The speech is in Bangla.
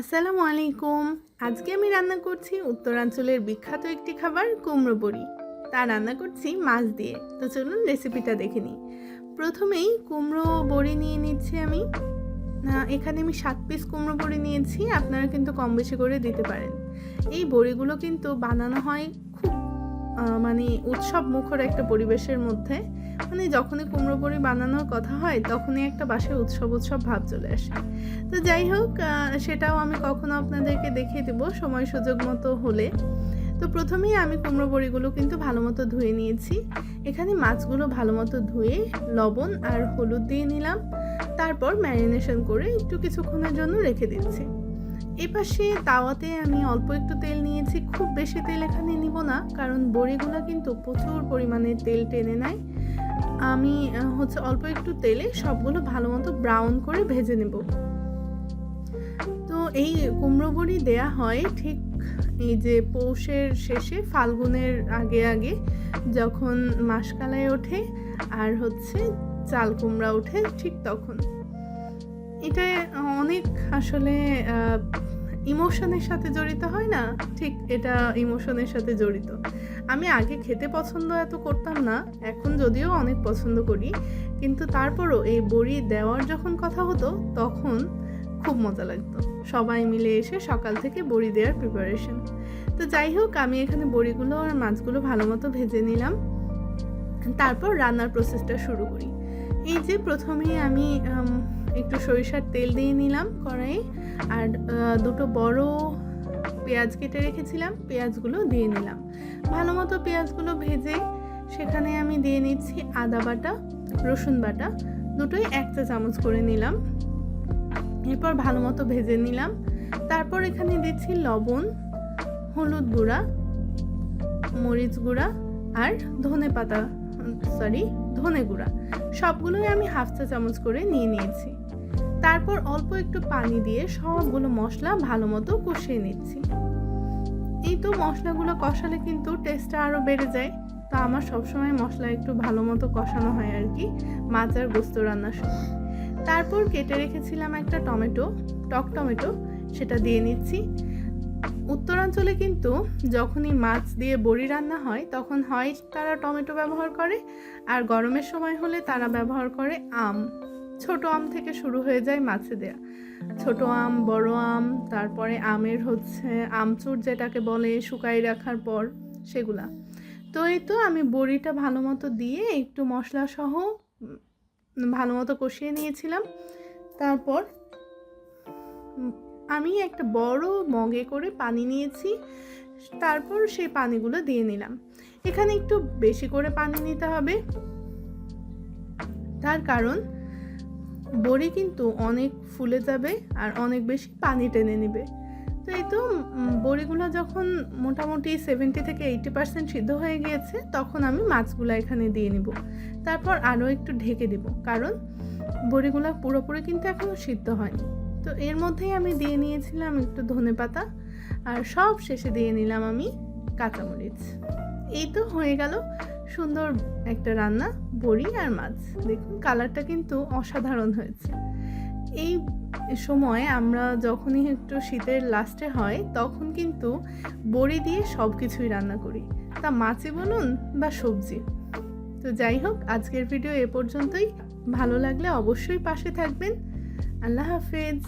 আসসালামু আলাইকুম। আজকে আমি রান্না করছি উত্তরাঞ্চলের বিখ্যাত একটি খাবার, কুমড়ো বড়ি। তা রান্না করছি মাছ দিয়ে। তো চলুন রেসিপিটা দেখে নিই। প্রথমেই কুমড়ো বড়ি নিয়ে নিচ্ছি আমি। এখানে আমি সাত পিস কুমড়ো বড়ি নিয়েছি, আপনারা কিন্তু কম বেশি করে দিতে পারেন। এই বড়িগুলো কিন্তু বানানো হয় মানে উৎসব মুখর একটা পরিবেশের মধ্যে। মানে যখনই কুমড়ো বড়ি বানানোর কথা হয়, তখনই একটা বাসায় উৎসব উৎসব ভাব চলে আসে। তো যাই হোক সেটাও আমি কখনো আপনাদেরকে দেখিয়ে দেবো সময় সুযোগ মতো হলে। তো প্রথমেই আমি কুমড়ো বড়িগুলো কিন্তু ভালো মতো ধুয়ে নিয়েছি। এখানে মাছগুলো ভালো মতো ধুয়ে লবণ আর হলুদ দিয়ে নিলাম। তারপর ম্যারিনেশন করে একটু কিছুক্ষণের জন্য রেখে দিচ্ছি। এপাশে তাওয়াতে আমি অল্প একটু তেল নিয়েছি, খুব বেশি তেল এখানে নিব না, কারণ বড়িগুলো কিন্তু প্রচুর পরিমাণে তেল টেনে নেয়। আমি হচ্ছে অল্প একটু তেলে সবগুলো ভালো মতো ব্রাউন করে ভেজে নেব। তো এই কুমড়ো বড়ি দেয়া হয় ঠিক এই যে পৌষের শেষে, ফাল্গুনের আগে আগে যখন মাসকালায় ওঠে আর হচ্ছে চাল কুমড়া ওঠে ঠিক তখন। এটা অনেক আসলে ইমোশনের সাথে জড়িত হয় না? ঠিক, এটা ইমোশনের সাথে জড়িত। আমি আগে খেতে পছন্দ এত করতাম না, এখন যদিও অনেক পছন্দ করি, কিন্তু তারপরও এই বড়ি দেওয়ার যখন কথা হতো, তখন খুব মজা লাগতো। সবাই মিলে এসে সকাল থেকে বড়ি দেওয়ার প্রিপারেশন তো যাই হোক, আমি এখানে বড়িগুলো আর মাছগুলো ভালো মতো ভেজে নিলাম। তারপর রান্নার প্রসেসটা শুরু করি। এই যে প্রথমেই আমি একটু সরিষার তেল দিয়ে নিলাম কড়াইয়ে আর দুটো বড় পেঁয়াজ কেটে রেখেছিলাম, পেঁয়াজগুলো দিয়ে নিলাম। ভালো মতো পেঁয়াজগুলো ভেজে সেখানে আমি দিয়ে নিচ্ছি আদা বাটা, রসুন বাটা, দুটোই এক চা চামচ করে নিলাম। এরপর ভালো মতো ভেজে নিলাম। তারপর এখানে দিচ্ছি লবণ, হলুদ গুঁড়া, মরিচ গুঁড়া আর ধনে পাতা সরি ধনে গুঁড়া। সবগুলোই আমি হাফ চা চামচ করে নিয়ে নিয়েছি। তারপর অল্প একটু পানি দিয়ে সবগুলো মশলা ভালো মতো কষিয়ে নিচ্ছি। এই তো মশলাগুলো কষালে কিন্তু টেস্টটা আরও বেড়ে যায়। তো আমার সবসময় মশলা একটু ভালো মতো কষানো হয় আর কি মাছ আর গোস্ত রান্নার সময়। তারপর কেটে রেখেছিলাম একটা টমেটো, টক টমেটো, সেটা দিয়ে নিচ্ছি। উত্তরাঞ্চলে কিন্তু যখনই মাছ দিয়ে বড়ি রান্না হয়, তখন হয় তারা টমেটো ব্যবহার করে, আর গরমের সময় হলে তারা ব্যবহার করে আম। ছোট আম থেকে শুরু হয়ে যায় মাছে দেয়া। ছোট আম, বড় আম, তারপরে আমের হচ্ছে আমচুর যেটাকে বলে শুকাই রাখার পর সেগুলা। তো এই তো আমি বড়িটা ভালো মতো দিয়ে একটু মশলা সহ ভালো মতো কষিয়ে নিয়েছিলাম। তারপর আমি একটা বড় মগে করে পানি নিয়েছি, তারপর সেই পানিগুলো দিয়ে নিলাম। এখানে একটু বেশি করে পানি নিতে হবে। তার কারণ বড়ি কিন্তু অনেক ফুলে যাবে আর অনেক বেশি পানি টেনে নেবে। তো এই তো বড়িগুলো যখন মোটামুটি সেভেন্টি থেকে এইটি পার্সেন্ট সিদ্ধ হয়ে গিয়েছে, তখন আমি মাছগুলো এখানে দিয়ে নিব। তারপর আরও একটু ঢেকে দিব, কারণ বড়িগুলো পুরোপুরি কিন্তু এখনও সিদ্ধ হয়নি। তো এর মধ্যেই আমি দিয়ে নিয়েছিলাম একটু ধনে পাতা আর সব শেষে দিয়ে নিলাম আমি কাঁচামরিচ। এই তো হয়ে গেল সুন্দর একটা রান্না, বড়ি আর মাছ। দেখুন, কালারটা কিন্তু অসাধারণ হয়েছে। এই সময় আমরা যখনই একটু শীতের লাস্টে হয়, তখন কিন্তু বড়ি দিয়ে সব কিছুই রান্না করি। তা মাছই বলুন বা সবজি। তো যাই হোক, আজকের ভিডিও এ পর্যন্তই। ভালো লাগলে অবশ্যই পাশে থাকবেন। আল্লাহ হাফেজ।